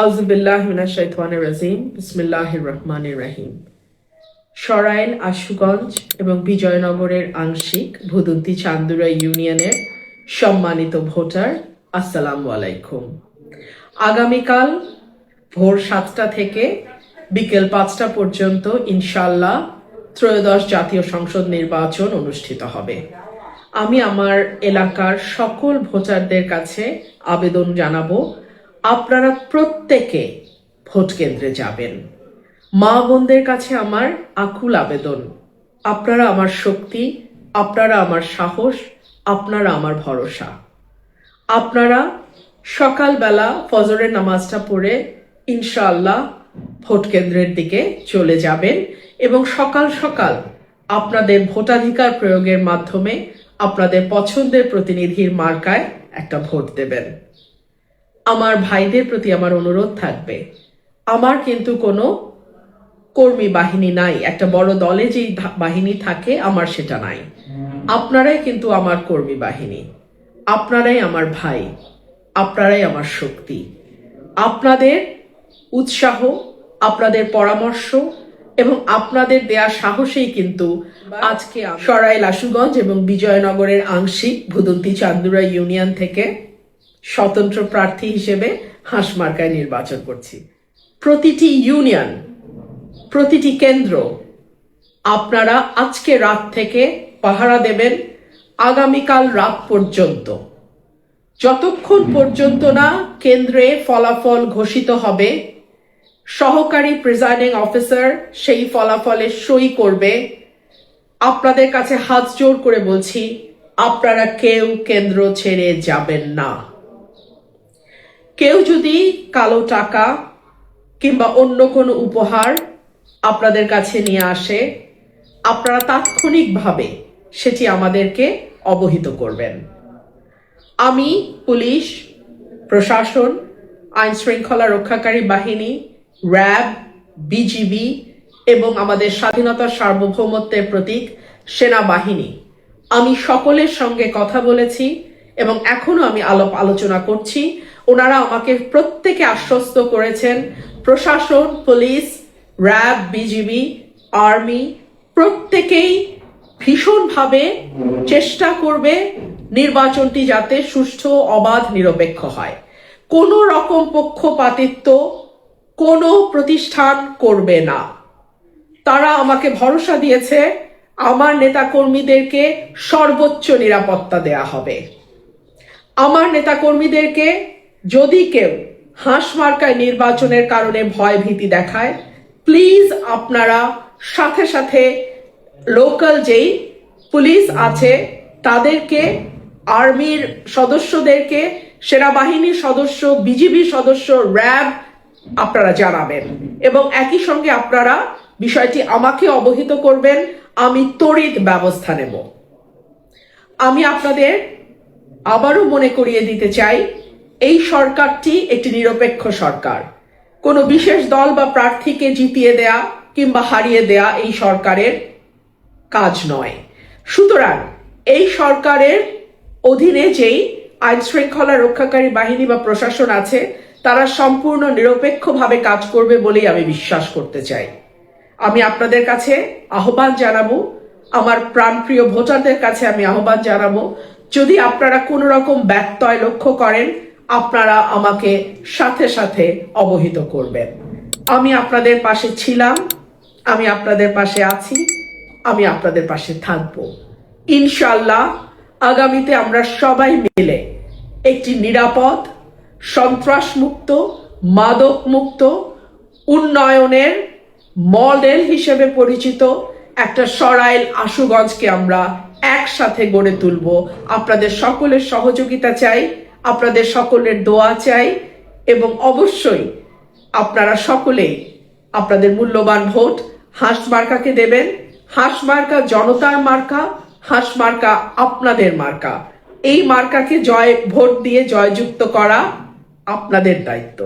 আউজুবিল্লাহ মিনাশাইতানির রাজিম, বিসমিল্লাহির রহমানির রহিম। সরাইল, আশুগঞ্জ এবং বিজয়নগরের আংশিক ভুদন্তি চান্দুরা ইউনিয়নের সম্মানিত ভোটার, আসসালামু আলাইকুম। আগামীকাল ভোর সাতটা থেকে বিকেল পাঁচটা পর্যন্ত ইনশাল্লাহ ত্রয়োদশ জাতীয় সংসদ নির্বাচন অনুষ্ঠিত হবে। আমি আমার এলাকার সকল ভোটারদের কাছে আবেদন জানাব আপনারা প্রত্যেকে ভোট কেন্দ্রে যাবেন। মা বোনদের কাছে আমার আকুল আবেদন। আপনারা আমার শক্তি, আপনারা আমার সাহস, আপনারা আমার ভরসা। আপনারা সকালবেলা ফজরের নামাজটা পড়ে ইনশাআল্লাহ ভোট কেন্দ্রের দিকে চলে যাবেন এবং সকাল সকাল আপনাদের ভোটাধিকার প্রয়োগের মাধ্যমে আপনাদের পছন্দের প্রতিনিধির মার্কায় একটা ভোট দেবেন। আমার ভাইদের প্রতি আমার অনুরোধ থাকবে। আমার কিন্তু কোনো কর্মী বাহিনী নাই। একটা বড় দলে যেই বাহিনী থাকে, আমার সেটা নাই। আপনারাই কিন্তু আমার কর্মী বাহিনী। আপনারাই আমার ভাই। আপনারাই আমার শক্তি। আপনাদের উৎসাহ, আপনাদের পরামর্শ এবং আপনাদের দেয়া সাহসেই কিন্তু আজকে সরাইল আশুগঞ্জ এবং বিজয়নগরের আংশিক ভুদন্তি চান্দুরা ইউনিয়ন থেকে স্বতন্ত্র প্রার্থী হিসেবে হাঁসমার্কায় নির্বাচন করছি। প্রতিটি ইউনিয়ন, প্রতিটি কেন্দ্র, আপনারা আজকে রাত থেকে পাহারা দেবেন, আগামীকাল রাত পর্যন্ত। যতক্ষণ পর্যন্ত না কেন্দ্রে ফলাফল ঘোষিত হবে, সহকারী প্রিজাইডিং অফিসার সেই ফলাফলে সই করবে। আপনাদের কাছে হাত জোর করে বলছি, আপনারা কেউ কেন্দ্র ছেড়ে যাবেন না। কেউ যদি কালো টাকা কিংবা অন্য কোনো উপহার আপনাদের কাছে নিয়ে আসে, আপনারা তাৎক্ষণিকভাবে সেটি আমাদেরকে অবহিত করবেন। আমি, পুলিশ, প্রশাসন আইন শৃঙ্খলা রক্ষাকারী বাহিনী, র্যাব, বিজিবি এবং আমাদের স্বাধীনতার সার্বভৌমত্বের প্রতীক সেনাবাহিনী। আমি সকলের সঙ্গে কথা বলেছি এবং এখনও আমি আলোপ আলোচনা করছি। ওনারা আমাকে প্রত্যেকে আশ্বস্ত করেছেন। প্রশাসন, পুলিশ, র্যাব, বিজিবি, আর্মি, প্রত্যেকেই ভীষণভাবে চেষ্টা করবে নির্বাচনটি যাতে সুষ্ঠু, অবাধ, নিরপেক্ষ হয়। কোনো রকম পক্ষপাতিত্ব কোনো প্রতিষ্ঠান করবে না। তারা আমাকে ভরসা দিয়েছে, আমার নেতাকর্মীদেরকে সর্বোচ্চ নিরাপত্তা দেয়া হবে। আমার নেতাকর্মীদেরকে যদি কেউ হাঁস মার্কায় নির্বাচনের কারণে ভয় ভীতি দেখায় প্লিজ আপনারা সাথে সাথে লোকাল যেই পুলিশ আছে, তাদেরকে আর্মির সদস্যদেরকে, সেনাবাহিনীর সদস্য বিজিবি সদস্য র্যাব আপনারা জানাবেন। এবং একই সঙ্গে আপনারা বিষয়টি আমাকে অবহিত করবেন, আমি তড়িৎ ব্যবস্থা নেব। আমি আপনাদের আবারও মনে করিয়ে দিতে চাই এই সরকারটি একটি নিরপেক্ষ সরকার। কোনো বিশেষ দল বা প্রার্থীকে জিতিয়ে দেয়া কিংবা হারিয়ে দেয়া এই সরকারের কাজ নয়। সুতরাং এই সরকারের অধীনে যেই আইন শৃঙ্খলা রক্ষাকারী বাহিনী বা প্রশাসন আছে, তারা সম্পূর্ণ নিরপেক্ষভাবে কাজ করবে বলেই আমি বিশ্বাস করতে চাই। আমি আপনাদের কাছে আহ্বান জানাব, আমার প্রাণপ্রিয় ভোটারদের কাছে আমি আহ্বান জানাব, যদি আপনারা কোনো রকম ব্যত্যয় লক্ষ্য করেন আপনারা আমাকে সাথে সাথে অবহিত করবেন। আমি আপনাদের পাশে ছিলাম, আমি আপনাদের পাশে আছি, আমি আপনাদের পাশে থাকব। ইনশাল্লাহ আগামীতে আমরা সবাই মিলে একটি নিরাপদ, সন্ত্রাসমুক্ত মাদক মুক্ত উন্নয়নের মডেল হিসেবে পরিচিত একটা সরাইল আশুগঞ্জকে আমরা একসাথে গড়ে তুলব। আপনাদের সকলের সহযোগিতা চাই। আপনাদের সকলের দোয়া চাই এবং অবশ্যই আপনারা সকলে আপনাদের মূল্যবান ভোট হাঁস মার্কাকে দেবেন। হাঁস মার্কা জনতার মার্কা, হাঁস মার্কা আপনাদের মার্কা। এই মার্কাকে জয়, ভোট দিয়ে জয়যুক্ত করা আপনাদের দায়িত্ব।